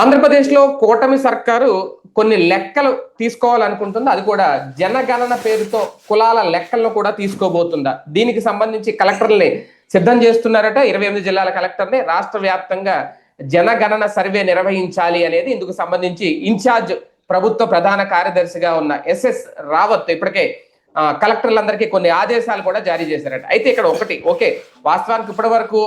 ఆంధ్రప్రదేశ్లో కూటమి సర్కారు కొన్ని లెక్కలు తీసుకోవాలనుకుంటుంది. అది కూడా జనగణన పేరుతో కులాల లెక్కలను కూడా తీసుకోబోతుందా. దీనికి సంబంధించి కలెక్టర్ని సిద్ధం చేస్తున్నారట. ఇరవై ఎనిమిది జిల్లాల కలెక్టర్ని రాష్ట్ర వ్యాప్తంగా జనగణన సర్వే నిర్వహించాలి అనేది ఇందుకు సంబంధించి ఇన్ఛార్జ్ ప్రభుత్వ ప్రధాన కార్యదర్శిగా ఉన్న ఎస్ఎస్ రావత్ ఇప్పటికే కలెక్టర్లందరికీ కొన్ని ఆదేశాలు కూడా జారీ చేశారట. అయితే ఇక్కడ ఒకటి ఓకే వాస్తవానికి ఇప్పటి వరకు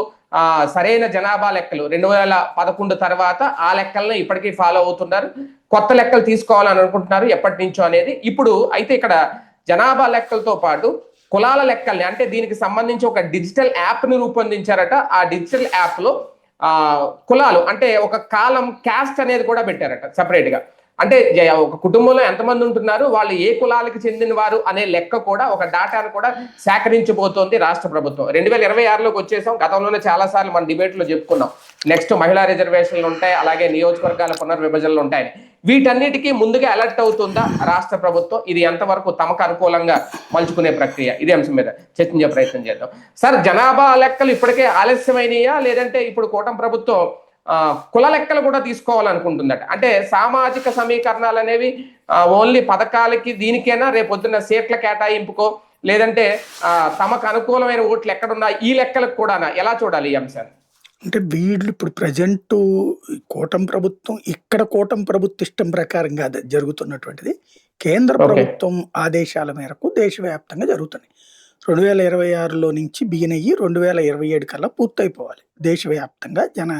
సరైన జనాభా లెక్కలు. రెండు వేల పదకొండు తర్వాత ఆ లెక్కలను ఇప్పటికీ ఫాలో అవుతున్నారు. కొత్త లెక్కలు తీసుకోవాలని అనుకుంటున్నారు ఎప్పటి నుంచో అనేది. ఇప్పుడు అయితే ఇక్కడ జనాభా లెక్కలతో పాటు కులాల లెక్కల్ని అంటే దీనికి సంబంధించి ఒక డిజిటల్ యాప్ని రూపొందించారట. ఆ డిజిటల్ యాప్లో ఆ కులాలు అంటే ఒక కాలం క్యాస్ట్ అనేది కూడా పెట్టారట సెపరేట్గా. అంటే ఒక కుటుంబంలో ఎంతమంది ఉంటున్నారు? వాళ్ళు ఏ కులాలకు చెందిన వారు అనే లెక్క కూడా ఒక డేటాను కూడా సేకరించబోతోంది రాష్ట్ర ప్రభుత్వం. రెండు వేల ఇరవై ఆరులోకి వచ్చేసాం. గతంలోనే చాలా సార్లు మన డిబేట్లో చెప్పుకున్నాం. నెక్స్ట్ మహిళా రిజర్వేషన్లు ఉంటాయి అలాగే నియోజకవర్గాల పునర్విభజనలు ఉంటాయి వీటన్నిటికీ ముందుగా అలర్ట్ అవుతుందా రాష్ట్ర ప్రభుత్వం? ఇది ఎంతవరకు తమకు అనుకూలంగా మలుచుకునే ప్రక్రియ? ఇదే అంశం మీద చర్చించే ప్రయత్నం చేద్దాం. సార్ జనాభా లెక్కలు ఇప్పటికే ఆలస్యమైనయా? లేదంటే ఇప్పుడు కూటమి ప్రభుత్వం కుల లెక్కలు కూడా తీసుకోవాలనుకుంటుందట. అంటే సామాజిక సమీకరణాలు అనేవి ఓన్లీ పథకాలకి దీనికైనా? రేపొద్దున్న సీట్ల కేటాయింపుకో లేదంటే ఆ, తమకు అనుకూలమైన ఓట్లు ఎక్కడున్నా ఈ లెక్కలకు కూడానా? ఎలా చూడాలి ఈ అంశాన్ని? అంటే వీళ్ళు ఇప్పుడు ప్రజెంట్ కూటమి ప్రభుత్వం ఇక్కడ కూటమి ప్రభుత్వ ఇష్టం ప్రకారం కాదు జరుగుతున్నటువంటిది. కేంద్ర. ప్రభుత్వం ఆదేశాల మేరకు దేశవ్యాప్తంగా జరుగుతున్నాయి. రెండు వేల ఇరవై ఆరులో నుంచి బిగిన్ అయ్యి రెండు వేల ఇరవై ఏడు కల్లా పూర్తయిపోవాలి. దేశవ్యాప్తంగా జన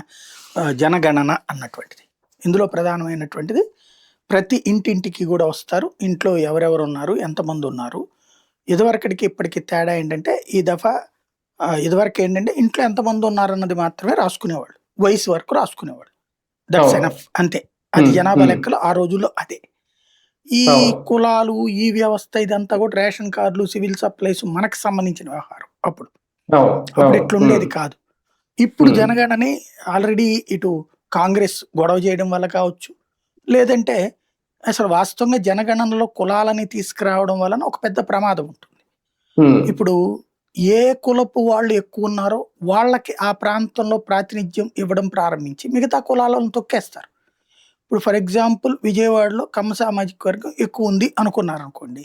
జనగణన అన్నటువంటిది. ఇందులో ప్రధానమైనటువంటిది ప్రతి ఇంటింటికి కూడా వస్తారు. ఇంట్లో ఎవరెవరు ఉన్నారు? ఎంతమంది ఉన్నారు? ఇదివరకటికి ఇప్పటికి తేడా ఏంటంటే ఈ దఫా ఇదివరకు ఏంటంటే ఇంట్లో ఎంతమంది ఉన్నారన్నది మాత్రమే రాసుకునేవాళ్ళు. వయసు వరకు రాసుకునేవాళ్ళు. దట్స్. ఎనఫ్ అంతే. అది జనాభా. లెక్కలు ఆ రోజుల్లో అదే. ఈ. కులాలు ఈ వ్యవస్థ ఇదంతా కూడా రేషన్ కార్డులు సివిల్ సప్లైస్ మనకు సంబంధించిన వ్యవహారం అప్పుడు అప్పుడు అవును. ఇట్లుండేది కాదు ఇప్పుడు. జనగణని ఆల్రెడీ ఇటు కాంగ్రెస్ గొడవ చేయడం వల్ల కావచ్చు లేదంటే అసలు వాస్తవంగా జనగణనలో కులాలని తీసుకురావడం వలన ఒక పెద్ద ప్రమాదం ఉంటుంది ఇప్పుడు ఏ కులపు వాళ్ళు ఎక్కువ ఉన్నారో వాళ్ళకి ఆ ప్రాంతంలో ప్రాతినిధ్యం ఇవ్వడం ప్రారంభించి మిగతా కులాలను తొక్కేస్తారు ఇప్పుడు ఫర్ ఎగ్జాంపుల్ విజయవాడలో కమ్మ సామాజిక వర్గం ఎక్కువ ఉంది అనుకున్నారు అనుకోండి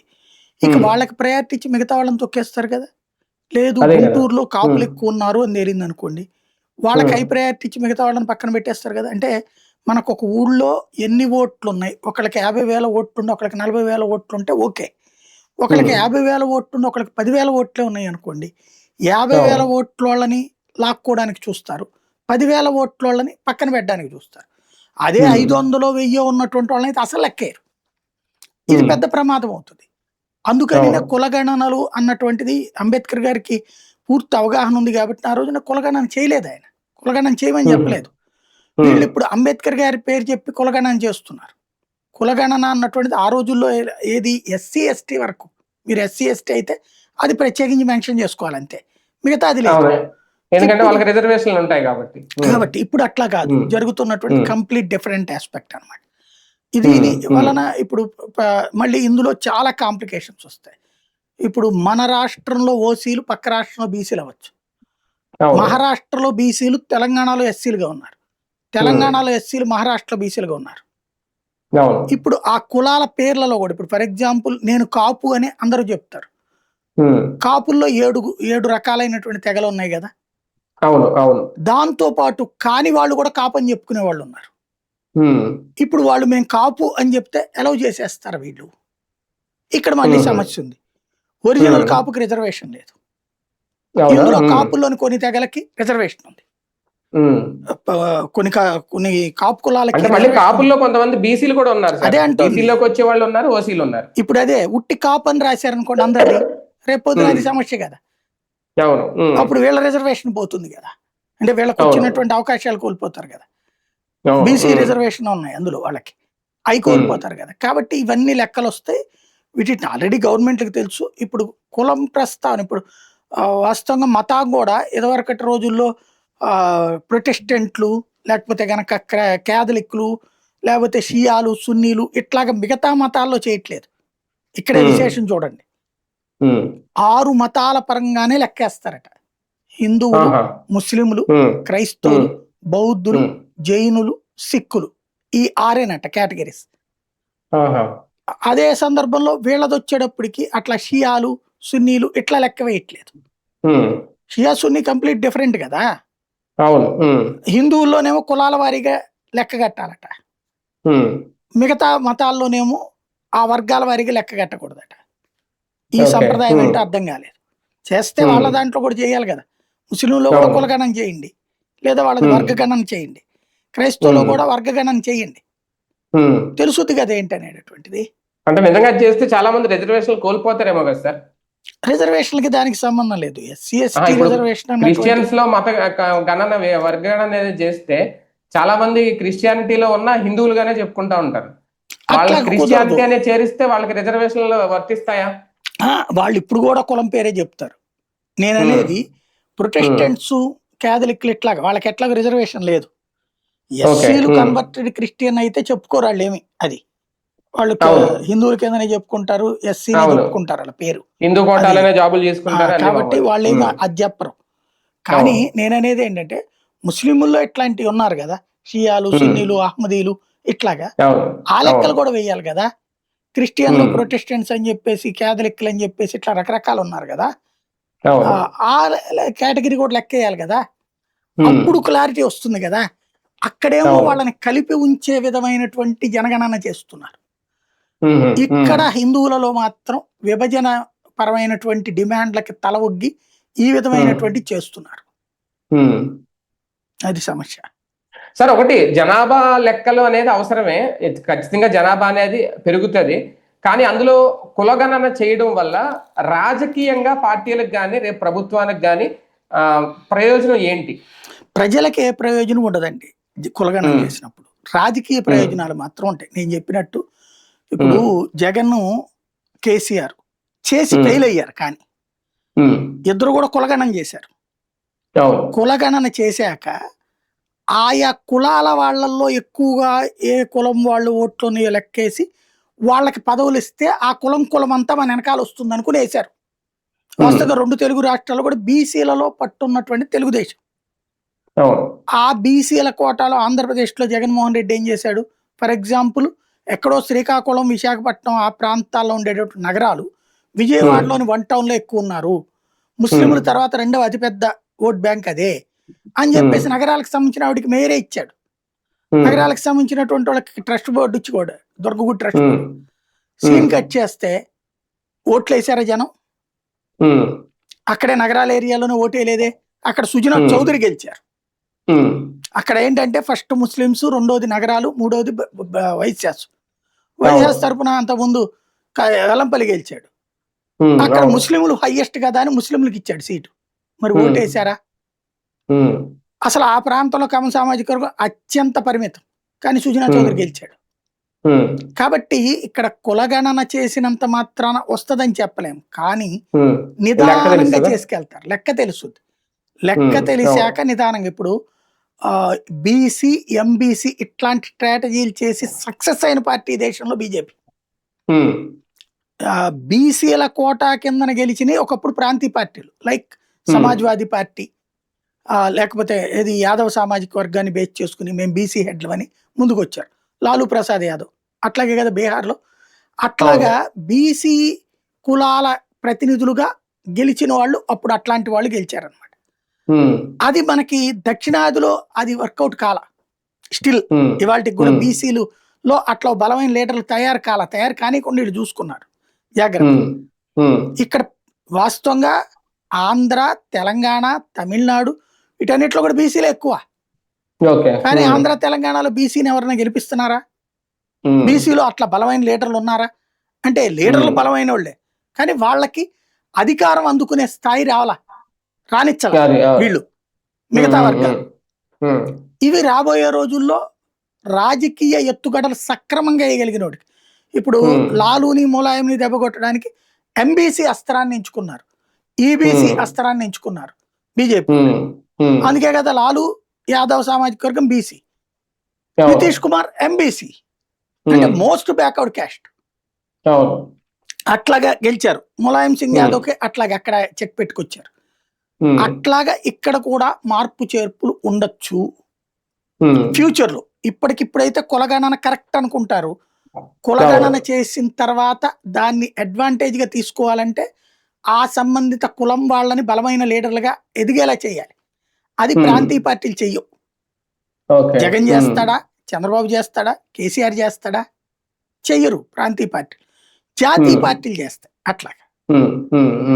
ఇక. వాళ్ళకి ప్రయారిటీ ఇచ్చి మిగతా వాళ్ళని తొక్కేస్తారు కదా లేదు. గుంటూరులో కాపులు. ఎక్కువ ఉన్నారు అని తేలింది అనుకోండి వాళ్ళకి. హై ప్రయారిటీ ఇచ్చి మిగతా వాళ్ళని పక్కన పెట్టేస్తారు కదా అంటే మనకు ఒక ఊళ్ళో ఎన్ని ఓట్లు ఉన్నాయి ఒకళ్ళకి యాభై వేల ఓట్లు ఉండి ఒకళ్ళకి నలభై వేల ఓట్లు ఉంటే ఓకే ఒకళ్ళకి. యాభై వేల ఓట్లు ఉండి ఒకళ్ళకి పదివేల ఓట్లే ఉన్నాయి అనుకోండి యాభై వేల ఓట్ల వాళ్ళని లాక్కోవడానికి చూస్తారు పదివేల ఓట్ల వాళ్ళని పక్కన పెట్టడానికి చూస్తారు అదే. ఐదు వందలు వెయ్యి ఉన్నటువంటి వాళ్ళని అయితే అసలు లెక్కేరు ఇది. పెద్ద ప్రమాదం అవుతుంది అందుకని. కులగణనలు అన్నటువంటిది అంబేద్కర్ గారికి పూర్తి అవగాహన ఉంది కాబట్టి ఆ రోజున కులగణన చేయలేదు ఆయన కులగణన చేయమని. చెప్పలేదు వీళ్ళు ఇప్పుడు అంబేద్కర్ గారి పేరు చెప్పి కులగణన చేస్తున్నారు కులగణన అన్నటువంటిది ఆ రోజుల్లో ఏది ఎస్సీ ఎస్టీ వరకు మీరు ఎస్సీ ఎస్టీ అయితే అది ప్రత్యేకించి మెన్షన్ చేసుకోవాలి అంతే మిగతా అది లేదు. ఎందుకంటే వాళ్ళకి రిజర్వేషన్లు ఉంటాయి కాబట్టి. కాబట్టి ఇప్పుడు అట్లా కాదు. జరుగుతున్నటువంటి. కంప్లీట్ డిఫరెంట్ ఆస్పెక్ట్ అన్నమాట. ఇది. వలన ఇప్పుడు మళ్ళీ ఇందులో చాలా కాంప్లికేషన్స్ వస్తాయి. ఇప్పుడు మన రాష్ట్రంలో ఓసీలు పక్క రాష్ట్రంలో బీసీలు అవ్వచ్చు. మహారాష్ట్రలో బీసీలు తెలంగాణలో ఎస్సీలుగా ఉన్నారు. తెలంగాణలో ఎస్సీలు మహారాష్ట్రలో బీసీలుగా ఉన్నారు. ఇప్పుడు ఆ కులాల పేర్లలో కూడా ఇప్పుడు ఫర్ ఎగ్జాంపుల్ నేను కాపు అని అందరూ చెప్తారు. కాపుల్లో ఏడు ఏడు రకాలైనటువంటి తెగలు ఉన్నాయి కదా. అవును అవును. దాంతో పాటు కాని వాళ్ళు కూడా కాపు అని చెప్పుకునే వాళ్ళు ఉన్నారు. ఇప్పుడు వాళ్ళు మేము కాపు అని చెప్తే అలౌ చేసేస్తారు వీళ్ళు. ఇక్కడ మళ్ళీ. సమస్య ఉంది. ఒరిజినల్. కాపుకి రిజర్వేషన్ లేదు? ఇందులో కాపుల్లోని కొన్ని తెగలకి రిజర్వేషన్ ఉంది. కొన్ని కొన్ని కాపు కులాలకి అంటే మళ్ళీ కాపుల్లో కొంతమంది బీసీలు కూడా ఉన్నారు. అదే అంటుంది. బీసీలోకి వచ్చే వాళ్ళు ఉన్నారు ఓసీలు ఉన్నారు. ఇప్పుడు అదే ఉట్టి కాపు అని రాశారనుకోండి అందరిది. రేపు పొద్దున అది. సమస్య కదా. అప్పుడు వీళ్ళ రిజర్వేషన్ పోతుంది కదా. అంటే వీళ్ళకి. వచ్చినటువంటి అవకాశాలు కోల్పోతారు కదా. బీసీ రిజర్వేషన్ ఉన్నాయి అందులో వాళ్ళకి. అవి కోల్పోతారు కదా. కాబట్టి ఇవన్నీ లెక్కలు వస్తాయి వీటిని ఆల్రెడీ గవర్నమెంట్కి తెలుసు. ఇప్పుడు కులం ప్రస్తావన ఇప్పుడు వాస్తవంగా మతం కూడా ఇదివరకటి రోజుల్లో ఆ, ప్రొటెస్టెంట్లు లేకపోతే గనక క్రా- క్యాథలిక్లు లేకపోతే షియాలు సున్నీలు ఇట్లాగా మిగతా మతాల్లో చేయట్లేదు. ఇక్కడే. విశేషం చూడండి. ఆరు మతాల పరంగానే లెక్కేస్తారట. హిందువులు ముస్లింలు క్రైస్తవులు బౌద్ధులు జైనులు సిక్కులు ఈ ఆరేనట కేటగిరీస్. అదే సందర్భంలో వీళ్ళది వచ్చేటప్పటికి అట్లా షియాలు సున్నీలు ఇట్లా లెక్క వేయట్లేదు. షియా సున్నీ కంప్లీట్ డిఫరెంట్ కదా? అవును. హిందువుల్లోనేమో కులాల వారీగా లెక్క కట్టాలట. మిగతా మతాల్లోనేమో ఆ వర్గాల వారీగా లెక్క కట్టకూడదట. ఈ. సంప్రదాయం Hmm. ఏంటో అర్థం కాలేదు చేస్తే Hmm. వాళ్ళ దాంట్లో కూడా చేయాలి కదా ముస్లింలో కూడా అవును. కులగణన చేయండి లేదా వాళ్ళది Hmm. వర్గగణన చేయండి క్రైస్తవులో. కూడా వర్గగణన చేయండి. తెలుసుద్ది కదా ఏంటనేటటువంటిది అంటే నిజంగా చేస్తే చాలా మంది రిజర్వేషన్లు కోల్పోతారేమో కదా సార్ రిజర్వేషన్లకి దానికి సంబంధం లేదు ఎస్సీ ఎస్టీ రిజర్వేషన్ క్రిస్టియన్స్లో మత గణన వర్గగణన అనేది చేస్తే చాలా మంది క్రిస్టియానిటీలో ఉన్న హిందువులుగానే చెప్పుకుంటా ఉంటారు వాళ్ళ క్రిస్టియానిటీ. అనేది చేరిస్తే వాళ్ళకి రిజర్వేషన్లు వర్తిస్తాయా వాళ్ళు ఇప్పుడు కూడా కులం పేరే చెప్తారు నేను అనేది ప్రొటెస్టెంట్స్ క్యాథలిక్లు ఇట్లాగా వాళ్ళకి ఎట్లాగ రిజర్వేషన్ లేదు ఎస్సీలు. కన్వర్టెడ్ క్రిస్టియన్ అయితే చెప్పుకోరు వాళ్ళు ఏమి అది వాళ్ళు. హిందువుల కిందనే చెప్పుకుంటారు అవును. చెప్పుకుంటారు వాళ్ళ పేరు హిందూ కోటాలనే జాబులు ఆ, చేసుకుంటారు కాబట్టి. వాళ్ళు ఏమి. అది చెప్పరు కానీ. నేననేది ఏంటంటే ముస్లింల్లో ఇట్లాంటివి ఉన్నారు కదా షియాలు. సున్నీలు అహ్మదీలు ఇట్లాగా ఆ లెక్కలు. కూడా వేయాలి కదా క్రిస్టియన్లు. ప్రొటెస్టెంట్స్ అని చెప్పేసి క్యాథలిక్లు అని చెప్పేసి ఇట్లా రకరకాలు ఉన్నారు కదా ఆ, కేటగిరీ కూడా లెక్క వేయాలి కదా. అప్పుడు క్లారిటీ వస్తుంది కదా అక్కడేమో. వాళ్ళని కలిపి ఉంచే విధమైనటువంటి జనగణన చేస్తున్నారు ఇక్కడ. హిందువులలో మాత్రం విభజన పరమైనటువంటి డిమాండ్లకి తల ఒగ్గి ఈ విధమైనటువంటి చేస్తున్నారు. అది సమస్య సార్ ఒకటి జనాభా లెక్కలు అనేది అవసరమే. ఖచ్చితంగా జనాభా అనేది పెరుగుతుంది. కానీ అందులో కులగణన చేయడం వల్ల రాజకీయంగా పార్టీలకు కానీ రేపు ప్రభుత్వానికి కానీ ప్రయోజనం ఏంటి? ప్రజలకు ఏ ప్రయోజనం ఉండదండి. కులగణన. చేసినప్పుడు. రాజకీయ ప్రయోజనాలు మాత్రం ఉంటాయి. నేను చెప్పినట్టు ఇప్పుడు జగన్ కేసీఆర్ చేసి. ఫెయిల్ అయ్యారు కానీ. ఇద్దరు కూడా కులగణన చేశారు. కులగణన చేశాక ఆయా కులాల వాళ్ళల్లో ఎక్కువగా ఏ కులం వాళ్ళు ఓట్లని లెక్కేసి వాళ్ళకి పదవులు ఇస్తే ఆ కులం కులం అంతా మన వెనకాల వస్తుంది అనుకుని వేశారు వాస్తవంగా రెండు తెలుగు రాష్ట్రాలు కూడా బీసీలలో పట్టున్నటువంటి తెలుగుదేశం. ఆ బీసీల కోటాలో ఆంధ్రప్రదేశ్లో జగన్మోహన్ రెడ్డి ఏం చేశాడు? ఫర్ ఎగ్జాంపుల్ ఎక్కడో శ్రీకాకుళం విశాఖపట్నం ఆ ప్రాంతాల్లో ఉండేటటువంటి నగరాలు విజయవాడలోని వన్ టౌన్లో ఎక్కువ ఉన్నారు. ముస్లింల. తర్వాత రెండవ అతిపెద్ద ఓట్ బ్యాంక్ అదే. అని చెప్పేసి నగరాలకు సంబంధించిన ఆవిడకి మేయరే ఇచ్చాడు. నగరాలకు సంబంధించినటువంటి వాళ్ళకి ట్రస్ట్ బోర్డు ఇచ్చి కూడా దుర్గగుడి ట్రస్ట్ సీన్. కట్ చేస్తే ఓట్లు వేసారా జనం. అక్కడే నగరాల ఏరియాలోనే ఓటే లేదే అక్కడ సుజనా. చౌదరి గెలిచారు. అక్కడ ఏంటంటే ఫస్ట్ ముస్లిమ్స్ రెండోది నగరాలు మూడోది వైశ్యాస్ వైశ్యాస్ తరపున అంత ముందు వెలంపల్లి గెలిచాడు. అక్కడ. ముస్లింలు హైయెస్ట్ కదా అని ముస్లింలకు ఇచ్చాడు సీటు మరి Hmm. అసలు ఆ ప్రాంతంలో కమ సామాజిక వర్గం అత్యంత పరిమితం కానీ సుజనా. చౌదరి గెలిచాడు. కాబట్టి ఇక్కడ కులగణన చేసినంత మాత్రాన వస్తదని చెప్పలేము కానీ. నిదానంగా? చేసుకెళ్తారు లెక్క తెలుస్తుంది లెక్క. తెలిసాక నిదానంగా ఇప్పుడు బీసీ ఎంబీసీ ఇట్లాంటి స్ట్రాటజీలు చేసి సక్సెస్ అయిన పార్టీ దేశంలో బీజేపీ. బీసీల కోటా కిందన గెలిచిన ఒకప్పుడు ప్రాంతీయ పార్టీలు లైక్ సమాజ్వాదీ పార్టీ లేకపోతే ఏది యాదవ్ సామాజిక వర్గాన్ని బేస్ చేసుకుని మేము బీసీ హెడ్లు అని ముందుకు వచ్చారు లాలూ ప్రసాద్ యాదవ్. అట్లాగే కదా బీహార్లో. అట్లాగా బీసీ కులాల ప్రతినిధులుగా గెలిచిన వాళ్ళు అప్పుడు అట్లాంటి వాళ్ళు గెలిచారనమాట. అది మనకి దక్షిణాదిలో అది వర్కౌట్ కాల. స్టిల్. ఇవాళకి కూడా. బీసీలు లో అట్లా బలమైన లీడర్లు తయారు కాల. తయారు కానికుండా వీళ్ళు చూసుకున్నారు. జాగ్రత్త. ఇక్కడ వాస్తవంగా ఆంధ్ర తెలంగాణ తమిళనాడు వీటన్నిటిలో కూడా బీసీలే ఎక్కువ కానీ ఉమ్. ఆంధ్ర తెలంగాణలో బీసీని ఎవరైనా గెలిపిస్తున్నారా. బీసీలో అట్లా బలమైన లీడర్లు ఉన్నారా అంటే లీడర్లు Hmm. బలమైన వాళ్ళే కానీ వాళ్ళకి అధికారం అందుకునే స్థాయి రావాలా రానిచ్చాల. వీళ్ళు మిగతా. వర్గాలు. ఇవి రాబోయే రోజుల్లో రాజకీయ ఎత్తుగడలు సక్రమంగా వేయగలిగిన వాడికి ఇప్పుడు Hmm. లాలూని ములాయంని దెబ్బకొట్టడానికి ఎంబీసీ అస్త్రాన్ని ఎంచుకున్నారు ఈబీసీ Hmm. అస్త్రాన్ని ఎంచుకున్నారు బీజేపీ. అందుకే కదా లాలు యాదవ్ సామాజిక వర్గం బీసీ. నితీష్ కుమార్ ఎంబీసీ. అంటే. Most backward caste. అట్లాగా గెలిచారు. ములాయం సింగ్. యాదవ్కి అట్లాగే అక్కడ చెక్ పెట్టుకొచ్చారు. అట్లాగా ఇక్కడ కూడా మార్పు చేర్పులు ఉండొచ్చు. ఫ్యూచర్లో ఇప్పటికిప్పుడైతే కులగణన కరెక్ట్ అనుకుంటారు. కులగణన చేసిన తర్వాత దాన్ని అడ్వాంటేజ్గా తీసుకోవాలంటే ఆ సంబంధిత కులం వాళ్ళని బలమైన లీడర్లుగా ఎదిగేలా చేయాలి. అది. ప్రాంతీయ పార్టీలు చెయ్యవు జగన్ చేస్తాడా చంద్రబాబు చేస్తాడా కేసీఆర్ చేస్తాడా చెయ్యరు ప్రాంతీయ పార్టీలు జాతీయ. పార్టీలు చేస్తాయి అట్లాగా.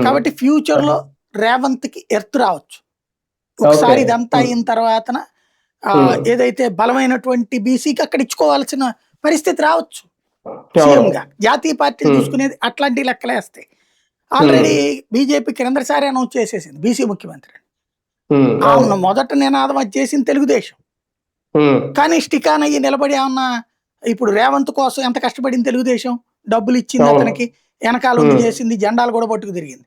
కాబట్టి ఫ్యూచర్లో రేవంత్కి ఎర్త్ రావచ్చు ఒకసారి. ఇదంతా. అయిన తర్వాత. ఏదైతే బలమైనటువంటి బీసీకి అక్కడ ఇచ్చుకోవాల్సిన పరిస్థితి రావచ్చు అవును. సీఎం గా జాతీయ పార్టీలు. చూసుకునేది అట్లాంటి లెక్కలేస్తాయి ఆల్రెడీ బీజేపీ క్రిందసారి అనౌన్స్ చేసేసింది బీసీ ముఖ్యమంత్రి ఆమె అవును. మొదట నినాదం అది చేసింది తెలుగుదేశం కానీ స్టికాన్ అయ్యి నిలబడి ఏమన్నా ఇప్పుడు రేవంత్ కోసం ఎంత కష్టపడింది తెలుగుదేశం డబ్బులు ఇచ్చింది. అతనికి వెనకాల Hmm. చేసింది జెండాలు కూడా పట్టుకు తిరిగింది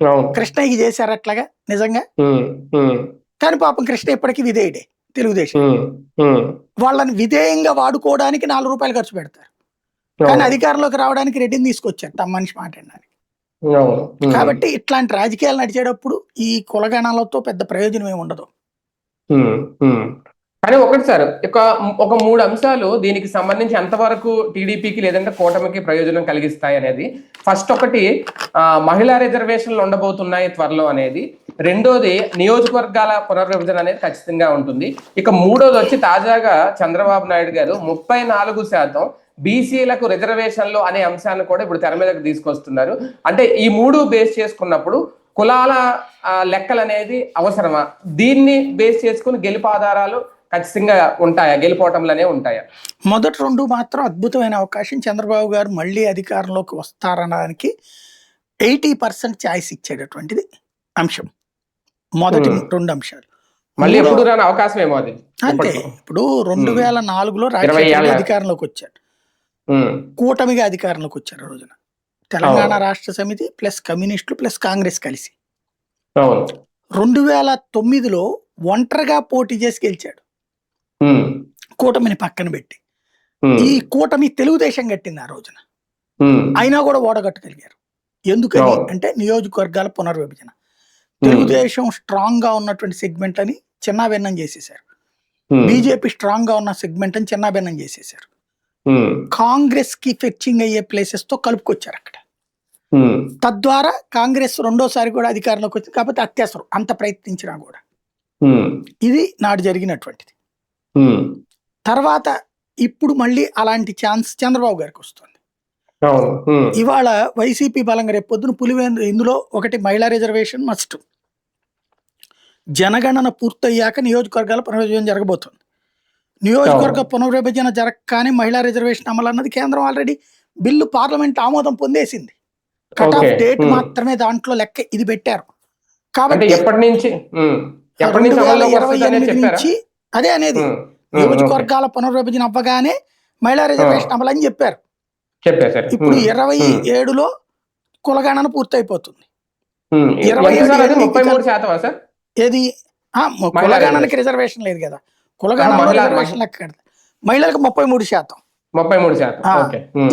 అవును. కృష్ణయ్యకి చేశారు అట్లాగా నిజంగా కానీ పాపం కృష్ణ ఇప్పటికీ విధేయుడే తెలుగుదేశం వాళ్ళని విధేయంగా వాడుకోవడానికి నాలుగు రూపాయలు ఖర్చు పెడతారు కానీ. అధికారంలోకి రావడానికి రెడ్డిని తీసుకొచ్చారు తమ మనిషి మాట వినడానికి. అవును. ఉమ్, కాబట్టి ఇట్లాంటి రాజకీయాలు నడిచేటప్పుడు ఈ కులగణాలతో పెద్ద ప్రయోజనం ఏమి ఉండదు. కానీ ఒకటి సార్ ఒక ఒక మూడు అంశాలు దీనికి సంబంధించి ఎంతవరకు టీడీపీకి లేదంటే కూటమికి ప్రయోజనం కలిగిస్తాయి అనేది. ఫస్ట్ ఒకటి మహిళా రిజర్వేషన్లు ఉండబోతున్నాయి త్వరలో అనేది. రెండోది నియోజకవర్గాల పునర్విభజన అనేది ఖచ్చితంగా ఉంటుంది. ఇక మూడోది వచ్చి తాజాగా చంద్రబాబు నాయుడు గారు ముప్పై నాలుగు శాతం బీసీలకు రిజర్వేషన్లు అనే అంశాన్ని కూడా ఇప్పుడు తెర మీదకి తీసుకొస్తున్నారు. అంటే ఈ మూడు బేస్ చేసుకున్నప్పుడు కులాల లెక్కలు అనేది అవసరమా? దీన్ని బేస్ చేసుకుని గెలుపు ఆధారాలు ఖచ్చితంగా ఉంటాయా? గెలుపోవటంలోనే ఉంటాయా? మొదటి రెండు మాత్రం అద్భుతమైన అవకాశం. చంద్రబాబు గారు మళ్ళీ అధికారంలోకి వస్తారనడానికి ఎయిటీ పర్సెంట్ ఛాయిస్ ఇచ్చేటటువంటిది అంశం. మొదటి. రెండు అంశాలు. మళ్ళీ ఎప్పుడు రాని అవకాశం ఏమో అది. అంతే. ఇప్పట్లో. ఇప్పుడు రెండు. వేల నాలుగులో రాజశేఖర ఏళ్ళ. అధికారంలోకి వచ్చారు ఉమ్, కూటమిగా అధికారంలోకి వచ్చారు రోజున. తెలంగాణ రాష్ట్ర సమితి ప్లస్ కమ్యూనిస్టులు ప్లస్ కాంగ్రెస్ కలిసి. రెండు వేల తొమ్మిదిలో ఒంటరిగా పోటీ చేసి గెలిచాడు. కూటమిని పక్కన పెట్టి. ఈ కూటమి తెలుగుదేశం కట్టింది ఆ రోజున. అయినా కూడా ఓడగట్టగలిగారు ఎందుకని. అంటే నియోజకవర్గాల పునర్విభజన. తెలుగుదేశం స్ట్రాంగ్గా ఉన్నటువంటి సెగ్మెంట్ అని చిన్నాభిన్నం చేసేసారు బీజేపీ స్ట్రాంగ్గా ఉన్న సెగ్మెంట్ అని చిన్నాభిన్నం చేసేసారు కాంగ్రెస్కి ఫెచ్చింగ్ అయ్యే ప్లేసెస్తో కలుపుకొచ్చారు అక్కడ. తద్వారా కాంగ్రెస్ రెండోసారి కూడా అధికారంలోకి వచ్చింది కాకపోతే అత్యవసరం అంత ప్రయత్నించినా కూడా. ఇది నాడు జరిగినటువంటిది. తర్వాత ఇప్పుడు మళ్ళీ అలాంటి ఛాన్స్ చంద్రబాబు గారికి వస్తుంది. ఇవాళ వైసీపీ బలంగా రేపు పొద్దున పులివేంద్ర ఇందులో ఒకటి మహిళా రిజర్వేషన్ మస్ట్. జనగణన పూర్తయ్యాక నియోజకవర్గాల పునర్విభజన జరగబోతుంది. నియోజకవర్గ పునర్విభజన జరగగానే మహిళా రిజర్వేషన్ అమలు అన్నది కేంద్రం ఆల్రెడీ బిల్లు పార్లమెంట్ ఆమోదం పొందేసింది. Cut off. డేట్. మాత్రమే దాంట్లో లెక్క ఇది పెట్టారు. కాబట్టి ఎప్పటి నుంచి? రెండు వేల ఇరవై ఎనిమిది నుంచి అదే అనేది. నియోజకవర్గాల పునర్విభజన అవ్వగానే మహిళా రిజర్వేషన్ అమలు అని చెప్పారు ఇప్పుడు ఇరవై ఏడులో కులగణన పూర్తయిపోతుంది. ఇరవై ఏడు ఏది? కులగణనకి రిజర్వేషన్ లేదు కదా. కులగణన. మహిళలకు ముప్పై మూడు శాతం. ముప్పై మూడు శాతం.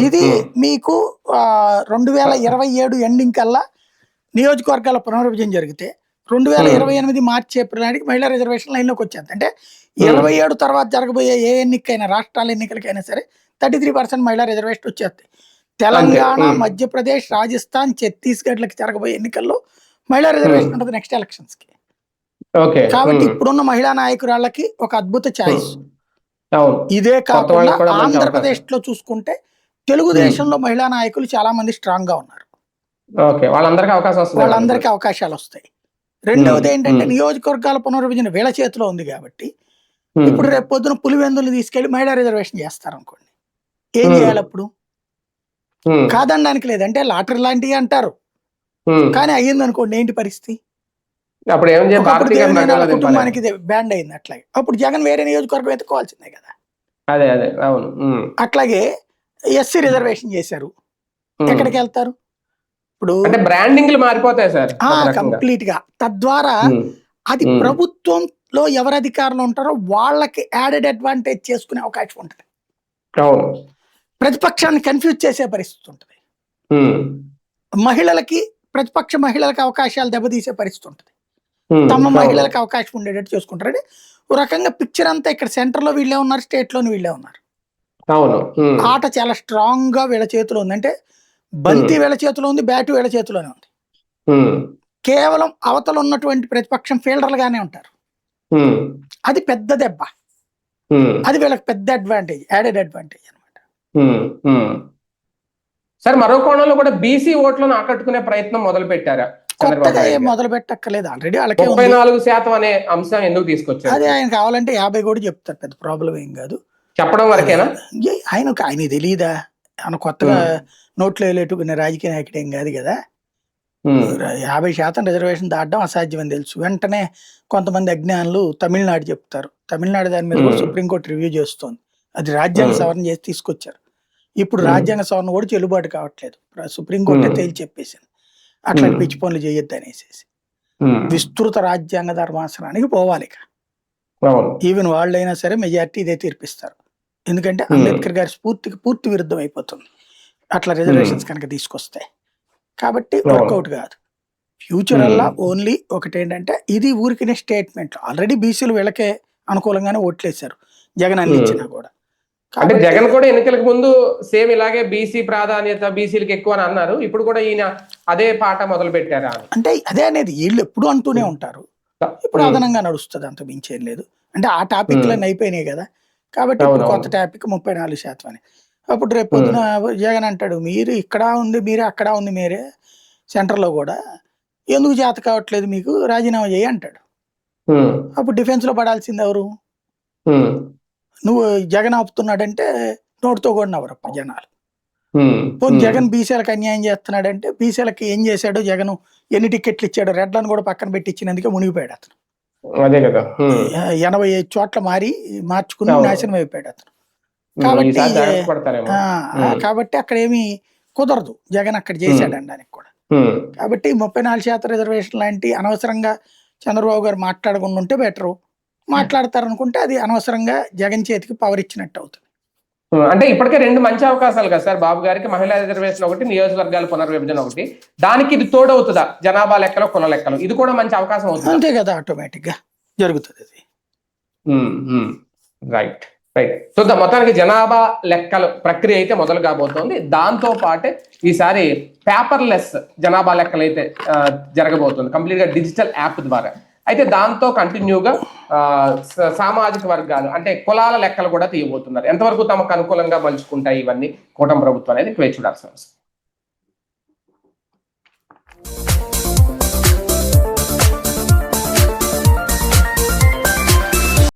ఇది మీకు రెండు వేల ఇరవై ఏడు ఎండింగ్ కల్లా నియోజకవర్గాల పునర్విభజన జరిగితే రెండు వేల. ఇరవై ఎనిమిది మార్చి ఏప్రిల్ నాటికి మహిళా రిజర్వేషన్ లైన్లోకి వచ్చేది. అంటే ఇరవై ఏడు తర్వాత జరగబోయే ఏ ఎన్నికైనా రాష్ట్రాల ఎన్నికలకైనా సరే థర్టీ త్రీ పర్సెంట్ మహిళా రిజర్వేషన్ వచ్చేస్తాయి తెలంగాణ. మధ్యప్రదేశ్ రాజస్థాన్ ఛత్తీస్గఢ్లకి జరగబోయే ఎన్నికల్లో మహిళా రిజర్వేషన్ ఉంటుంది నెక్స్ట్ ఎలక్షన్స్కి. ఓకే కాబట్టి ఇప్పుడున్న మహిళా నాయకురాళ్ళకి ఒక అద్భుత ఛాయిస్. ఇదే కాకుండా ఆంధ్రప్రదేశ్లో చూసుకుంటే తెలుగుదేశంలో మహిళా నాయకులు చాలా మంది స్ట్రాంగ్గా ఉన్నారు వాళ్ళందరికీ అవకాశం వస్తుంది. వాళ్ళందరికీ అవకాశాలు వస్తాయి. రెండవది. ఏంటంటే. నియోజకవర్గాల పునర్విభజన వీళ్ళ చేతిలో ఉంది కాబట్టి ఇప్పుడు రేపు పొద్దున పులివెందులు తీసుకెళ్ళి మహిళా రిజర్వేషన్ చేస్తారు అనుకోండి ఏం. చేయాలి అప్పుడు? కాదనడానికి లేదంటే లాటరీ లాంటివి అంటారు. కానీ అయ్యింది అనుకోండి ఏంటి పరిస్థితి? అప్పుడు ఏం చేయాలి. కుటుంబానికి బ్యాండ్ అయింది అట్లాగే. అప్పుడు జగన్ వేరే నియోజకవర్గం ఎత్తుకోవాల్సిందే కదా. అదే అదే అవును అట్లాగే ఎస్సీ రిజర్వేషన్ చేశారు. ఎక్కడికి వెళ్తారు? ఇప్పుడు అంటే బ్రాండింగ్లు మారిపోతాయి సార్. కంప్లీట్గా. తద్వారా అది. ప్రభుత్వంలో ఎవరు అధికారంలో ఉంటారో వాళ్ళకి యాడెడ్ అడ్వాంటేజ్ చేసుకునే అవకాశం ఉంటుంది. ప్రతిపక్షాన్ని కన్ఫ్యూజ్ చేసే పరిస్థితి ఉంటుంది. మహిళలకి ప్రతిపక్ష మహిళలకు అవకాశాలు దెబ్బతీసే పరిస్థితి ఉంటుంది. తమ. మహిళలకు అవకాశం ఉండేటట్టు చేసుకుంటారు. అంటే ఓ రకంగా పిక్చర్ అంతా ఇక్కడ సెంటర్లో వీళ్ళే ఉన్నారు స్టేట్లోని వీళ్ళే ఉన్నారు. అవును ఆట చాలా స్ట్రాంగ్గా వీళ్ళ చేతిలో ఉంది. అంటే బంతి వీళ్ళ చేతిలో ఉంది బ్యాట్ వీళ్ళ చేతిలోనే ఉంది. కేవలం అవతల ఉన్నటువంటి ప్రతిపక్షం ఫీల్డర్లు గానే ఉంటారు. అది పెద్ద దెబ్బ. అది వీళ్ళకి పెద్ద అడ్వాంటేజ్ యాడెడ్ అడ్వాంటేజ్ అనమాట. సరే మరో కోణంలో కూడా బీసీ ఓట్లను ఆకట్టుకునే ప్రయత్నం మొదలు పెట్టారా కొత్తగా ఏం? మొదలు పెట్టక్కర్లేదు ఆల్రెడీ వాళ్ళకే ముప్పై నాలుగు శాతం అనే అంశం ఎందుకు తీసుకొచ్చారు? అది ఆయన కావాలంటే యాభై కూడా చెప్తారు. పెద్ద ప్రాబ్లం ఏం కాదు. చెప్పడం వరకేనా? ఏ, ఆయనకు ఆయన తెలియదా ఆయన కొత్తగా నోట్లో వేలేటుకునే రాజకీయ నాయకుడు ఏం కాదు కదా? యాభై శాతం రిజర్వేషన్ దాటడం అసాధ్యం అని తెలుసు. వెంటనే కొంతమంది అజ్ఞానులు తమిళనాడు చెప్తారు. తమిళనాడు దాని మీద కూడా. సుప్రీంకోర్టు రివ్యూ చేస్తోంది. అది రాజ్యాంగ. సవరణ చేసి తీసుకొచ్చారు. ఇప్పుడు. రాజ్యాంగ సవరణ కూడా చెల్లుబాటు కావట్లేదు. సుప్రీంకోర్టు. తేల్చి చెప్పేసింది. అట్లాంటి. పిచ్చి పనులు చేయొద్దు అనేసి విస్తృత రాజ్యాంగ ధర్మాసనానికి పోవాలి. ఇక ఈవెన్ వాళ్ళైనా సరే మెజార్టీ ఇదే తీర్పిస్తారు. ఎందుకంటే. అంబేద్కర్ గారి స్ఫూర్తికి పూర్తి విరుద్ధం అయిపోతుంది. అట్లా రిజర్వేషన్స్ కనుక తీసుకొస్తే. కాబట్టి. వర్కౌట్ కాదు. ఫ్యూచర్. అలా ఓన్లీ ఒకటి ఏంటంటే ఇది ఊరికినే స్టేట్మెంట్ ఆల్రెడీ బీసీలు వీళ్ళకే అనుకూలంగానే ఓట్లేశారు. జగన్ అందించినా కూడా. అంటే జగన్ కూడా ఎన్నికలకు ముందు సేమ్ ఇలాగే బీసీ ప్రాధాన్యత బీసీలకు ఎక్కువ అని అన్నారు. ఇప్పుడు కూడా ఈయన అదే పాట మొదలు పెట్టారా. అంటే అదే అనేది వీళ్ళు ఎప్పుడు అంటూనే ఉంటారు. ఇప్పుడు అదనంగా నడుస్తుంది అంత మించేం లేదు. అంటే ఆ టాపిక్లన్నీ అయిపోయినాయి కదా. కాబట్టి ఇప్పుడు. కొత్త టాపిక్ ముప్పై నాలుగు శాతం అని. అప్పుడు రేపు పొద్దున జగన్ అంటాడు మీరు ఇక్కడ ఉంది మీరే అక్కడ ఉంది మీరే సెంటర్లో కూడా ఎందుకు చేత కావట్లేదు మీకు? రాజీనామా చేయి అంటాడు. అప్పుడు డిఫెన్స్లో పడాల్సింది ఎవరు? నువ్వు జగన్ ఆపుతున్నాడంటే నోటితో కూడా నవ్వరు అప్పుడు జనాలు పోనీ జగన్ బీసీలకు అన్యాయం చేస్తున్నాడంటే బీసీలకి ఏం చేశాడో జగన్ ఎన్ని టికెట్లు ఇచ్చాడో రెడ్లను కూడా పక్కన పెట్టి ఇచ్చినందుకే మునిగిపోయాడు అతను. అదే కదా. ఎనభై ఐదు చోట్ల మారి మార్చుకుని. నాశనం అయిపోయాడు అతను. కాబట్టి. కాబట్టి అక్కడ ఏమీ కుదరదు. జగన్ అక్కడ చేశాడు అనడానికి కూడా. కాబట్టి ముప్పై నాలుగు శాతం రిజర్వేషన్ లాంటి అనవసరంగా చంద్రబాబు గారు మాట్లాడకుండా ఉంటే బెటరు. మాట్లాడతారనుకుంటే అది అనవసరంగా జగన్ చేతికి పవర్ ఇచ్చినట్టు అవుతుంది. అంటే ఇప్పటికే రెండు మంచి అవకాశాలు కదా సార్? బాబు గారికి మహిళా రిజర్వేషన్ ఒకటి నియోజకవర్గాల పునర్విభజన ఒకటి. దానికి ఇది తోడవుతుందా? జనాభా లెక్కలో కుల లెక్కలు. ఇది కూడా మంచి అవకాశం అవుతుంది? అంతే కదా ఆటోమేటిక్గా జరుగుతుంది అది. రైట్ రైట్ చూద్దాం మొత్తానికి జనాభా లెక్కలు ప్రక్రియ అయితే మొదలు కాబోతోంది. దాంతో పాటే ఈసారి పేపర్లెస్ జనాభా లెక్కలు అయితే జరగబోతుంది. కంప్లీట్గా డిజిటల్ యాప్ ద్వారా. అయితే దాంతో కంటిన్యూగా ఆ, సామాజిక వర్గాలు అంటే కులాల లెక్కలు కూడా తీయబోతున్నారు. ఎంతవరకు తమకు అనుకూలంగా మలుచుకుంటాయి ఇవన్నీ కూటమి ప్రభుత్వం అనేది వేచి చూడాల్సిన అవసరం.